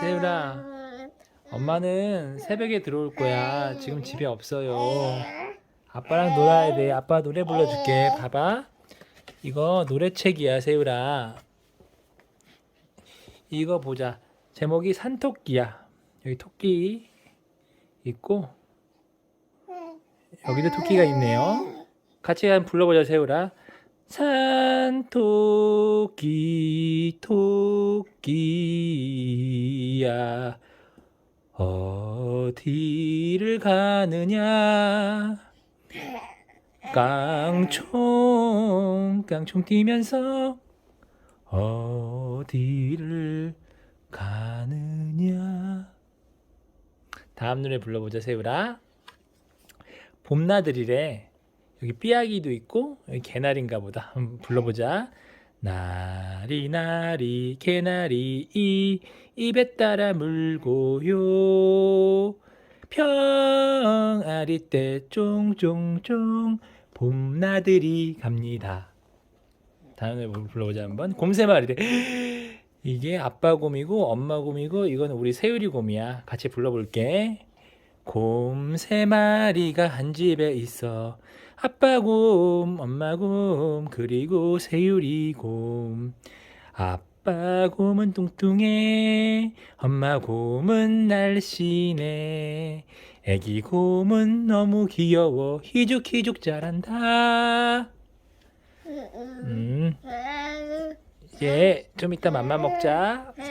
세율아, 엄마는 새벽에 들어올 거야. 지금 집에 없어요. 아빠랑 놀아야 돼. 아빠 노래 불러줄게. 봐봐. 이거 노래책이야, 세율아. 이거 보자. 제목이 산토끼야. 여기 토끼 있고, 여기도 토끼가 있네요. 같이 한번 불러보자, 세율아. 산토끼 토끼 야? 어디를 가느냐? 깡총 깡총 뛰면서 어디를 가느냐? 다음 노래 불러보자 세율아. 봄나들이래. 여기 삐약이도 있고 여기 개나리인가 보다. 한번 불러보자 나리 나리 개나리 이 입에 따라 물고요. 평아리 때 쫑쫑쫑 봄나들이 갑니다. 다음 노래 불러보자 한번. 곰새마을이래 이게 아빠 곰이고 엄마 곰이고 이건 우리 새우리 곰이야. 같이 불러볼게 곰 세 마리가 한 집에 있어 아빠 곰, 엄마 곰, 그리고 새우리 곰. 아빠 곰은 뚱뚱해, 엄마 곰은 날씬해. 애기 곰은 너무 귀여워, 희죽희죽 잘한다. 음, 이제 좀 이따 맘마 먹자. 음.